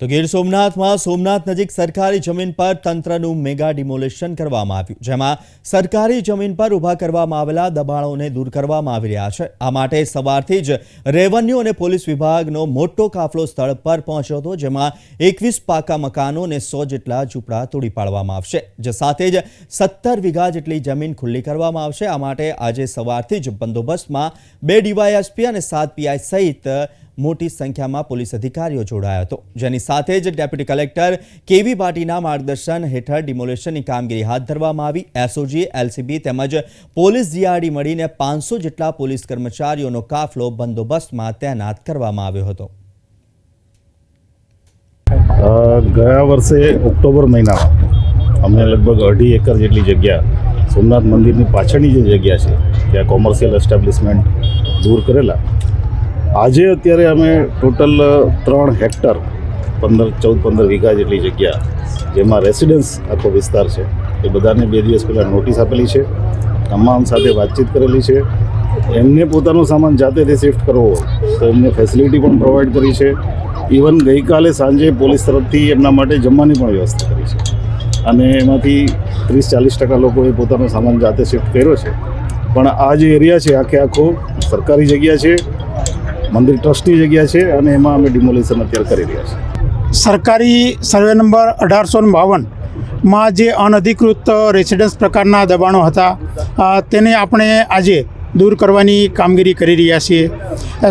તો ગીર સોમનાથમાં સોમનાથ નજીક સરકારી જમીન પર તંત્રનું મેગા ડિમોલેશન કરવામાં આવ્યું, જેમાં સરકારી જમીન પર ઊભા કરવામાં આવેલા દબાણોને દૂર કરવામાં આવી રહ્યા છે. આ માટે સવારથી જ રેવન્યુ અને પોલીસ વિભાગનો મોટો કાફલો સ્થળ પર પહોંચ્યો હતો, જેમાં એકવીસ પાકા મકાનો અને સો જેટલા ઝૂંપડા તોડી પાડવામાં આવશે, જે સાથે જ સત્તર વીઘા જેટલી જમીન ખુલ્લી કરવામાં આવશે. આ માટે આજે સવારથી જ બંદોબસ્તમાં બે ડીવાયએસપી અને સાત પીઆઈ સહિત મોટી સંખ્યામાં પોલીસ અધિકારીઓ જોડાયા હતો. જેની સાથે જ ડેપ્યુટી કલેક્ટર કેવી પાટીના માર્ગદર્શન હેઠળ ડિમોલેશનની કામગીરી હાથ ધરવામાં આવી. એસઓજી એલસીબી તેમજ પોલીસ જીઆરડી મળીને પાંચસો જેટલા પોલીસ કર્મચારીઓનો કાફલો બંદોબસ્તમાં તૈનાત કરવામાં આવ્યો હતો. ગયા વર્ષે ઓક્ટોબર મહિનામાં અમને લગભગ અઢી એકર જેટલી જગ્યા સોમનાથ મંદિરની પાછળની જે જગ્યા છે, ત્યાં કોમર્શિયલ એસ્ટાબ્લિશમેન્ટ દૂર કરેલા. આજે અત્યારે અમે ટોટલ ત્રણ હેક્ટર, પંદર, ચૌદ, પંદર વીઘા જેટલી જગ્યા, જેમાં રેસિડન્સ આખો વિસ્તાર છે. એ બધાને બે દિવસ પહેલાં નોટિસ આપેલી છે. તમામ સાથે વાતચીત કરેલી છે. એમને પોતાનો સામાન જાતેથી શિફ્ટ કરવો તો એમને ફેસિલિટી પણ પ્રોવાઈડ કરી છે. ઇવન ગઈકાલે સાંજે પોલીસ તરફથી એમના માટે જમવાની પણ વ્યવસ્થા કરી છે. અને એમાંથી ત્રીસ, ચાલીસ ટકા લોકોએ પોતાનો સામાન જાતે શિફ્ટ કર્યો છે. પણ આ જે એરિયા છે, આખે આખો સરકારી જગ્યા છે. મંદિર ટ્રસ્ટની જગ્યા છે અને એમાં અમે ડિમોલિશન અત્યારે કરી રહ્યા છીએ. સરકારી સર્વે નંબર અઢારસો ને બાવનમાં જે અનધિકૃત રેસિડન્સ પ્રકારના દબાણો હતા તેને આપણે આજે દૂર કરવાની કામગીરી કરી રહ્યા છીએ.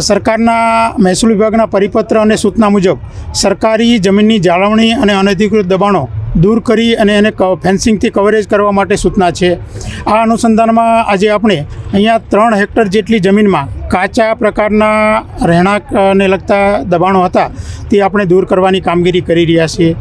સરકારના મહેસૂલ વિભાગના પરિપત્ર અને સૂચના મુજબ સરકારી જમીનની જાળવણી અને અનધિકૃત દબાણો દૂર કરી અને એને ફેન્સિંગથી કવરેજ કરવા માટે સૂચના છે. આ અનુસંધાનમાં આજે આપણે અહીંયા ત્રણ હેક્ટર જેટલી જમીનમાં કાચા પ્રકારના રહેણાંકને લગતા દબાણો હતા તે આપણે દૂર કરવાની કામગીરી કરી રહ્યા છીએ.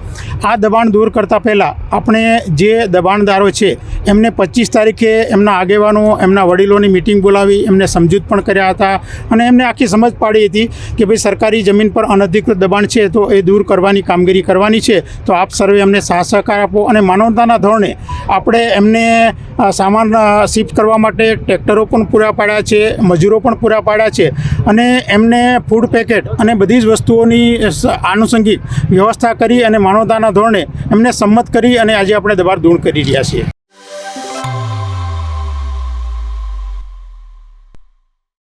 આ દબાણ દૂર કરતાં પહેલાં આપણે જે દબાણદારો છે, એમને પચીસ તારીખે એમના આગેવાનો, એમના વડીલોની મિટિંગ બોલાવી, એમને સમજૂત પણ કર્યા હતા અને એમને આખી સમજ પાડી હતી કે ભાઈ સરકારી જમીન પર અનધિકૃત દબાણ છે તો એ દૂર કરવાની કામગીરી કરવાની છે. તો આપ સર્વે અમને સાથ સહકાર આપો અને માનવતાના ધોરણે આપણે એમને સામાન શિફ્ટ કરવા માટે ટ્રેક્ટરો પણ પૂરા પાડ્યા છે, મજૂરો પણ પૂરા પાડ્યા છે અને એમને ફૂડ પેકેટ અને બધી જ વસ્તુઓની આનુષંગિક વ્યવસ્થા કરી અને માનવતાના ધોરણે એમને સંમત કરી અને આજે આપણે દબાણ દૂર કરી રહ્યા છીએ.